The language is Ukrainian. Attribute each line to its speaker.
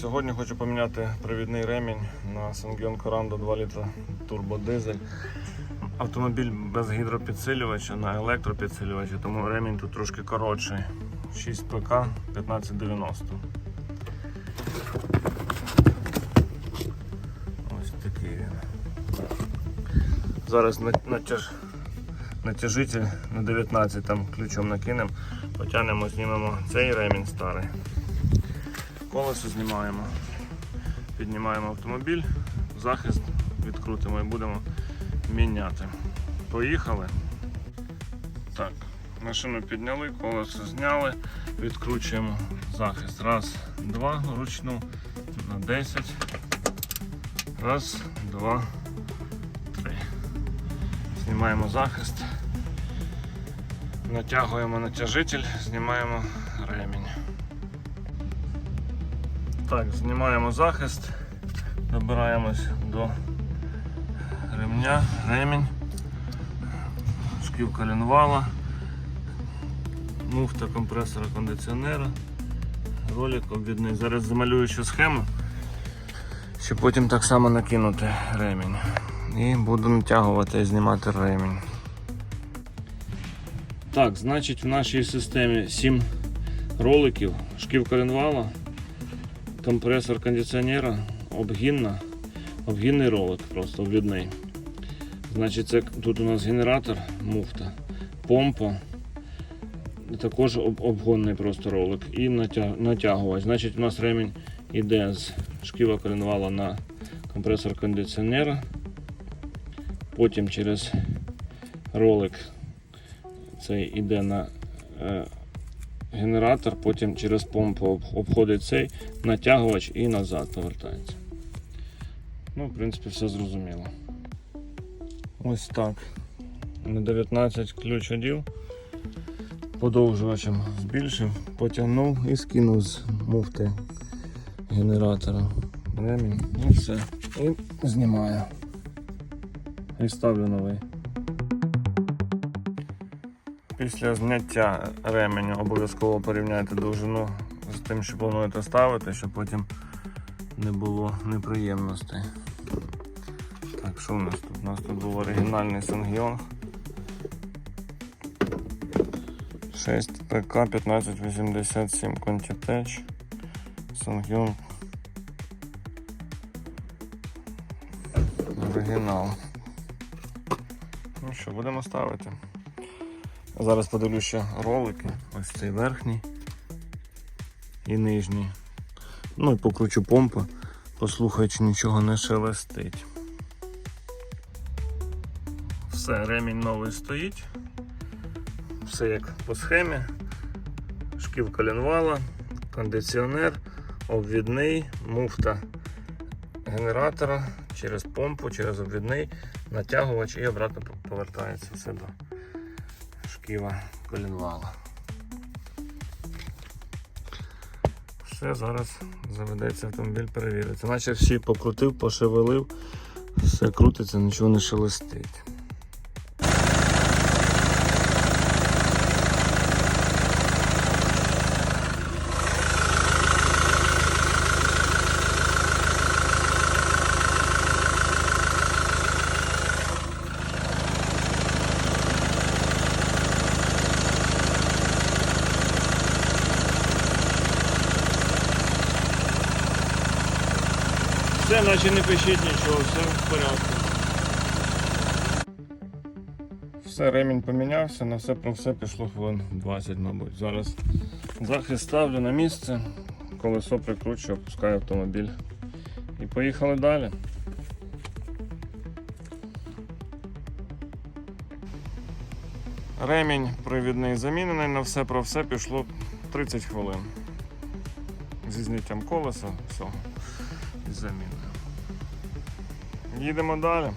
Speaker 1: Сьогодні хочу поміняти привідний ремінь на Sangyon Corando 2 літра турбодизель. Автомобіль без гідропідсилювача на електропідсилювачі, тому ремінь тут трошки коротший. 6 ПК 1590. Ось такий він. Зараз натяж... натяжитель на 19 там ключом накинемо, потягнемо, знімемо цей ремінь старий. Колесо знімаємо, піднімаємо автомобіль, захист відкрутимо і будемо міняти. Поїхали. Так, машину підняли, колесо зняли, відкручуємо захист. Раз, два, ручну на 10. Раз, два, три. Знімаємо захист. Натягуємо натяжитель, знімаємо ремінь. Так, знімаємо захист, добираємось до ремня, ремінь, шків коленвала, муфта компресора кондиціонера, ролик обвідний. Зараз замалюю ще схему, щоб потім так само накинути ремінь. І буду натягувати і знімати ремінь. Так, значить в нашій системі 7 роликів, шків коленвала компресор кондиціонера, обгінна, обгінний ролик просто обвідний. Значить, це тут у нас генератор, муфта, помпа, також об- обгонний просто ролик і натя- натягувач. Значить, у нас ремінь іде з шківа коленвала на компресор кондиціонера. Потім через ролик цей іде на е, генератор, потім через помпу обходить цей натягувач і назад повертається. Ну, в принципі, все зрозуміло. Ось так. На 19 ключ одів, подовжувачем збільшив, потягнув і скинув з муфти генератора. Ремінь і все. І знімаю. І ставлю новий. Після зняття ременю обов'язково порівняйте довжину з тим, що плануєте ставити, щоб потім не було неприємностей. Так, що у нас тут? У нас тут був оригінальний Sangyon 6 ПК 1587 Contitech Sangyon Оригінал. Ну що, будемо ставити. Зараз подивлюся ролики. Ось цей верхній і нижній. Ну і покручу помпу, послухаю, чи нічого не шелестить. Все, ремінь новий стоїть. Все як по схемі. Шкіл коленвала, кондиціонер, обвідний, муфта генератора через помпу, через обвідний, натягувач і обратно повертається до шківа колінвала. Все, зараз заведеться автомобіль, перевіриться. Наче всі покрутив, пошевелив, все крутиться, нічого не шелестить. Все, наче не пишіть нічого, все в порядку. Все, ремінь помінявся, на все про все пішло хвилин 20, мабуть. Зараз захист ставлю на місце, колесо прикручую, опускаю автомобіль. І поїхали далі. Ремінь привідний замінений, на все про все пішло 30 хвилин. Зі зняттям колеса, все, і заміною. Їдемо далі.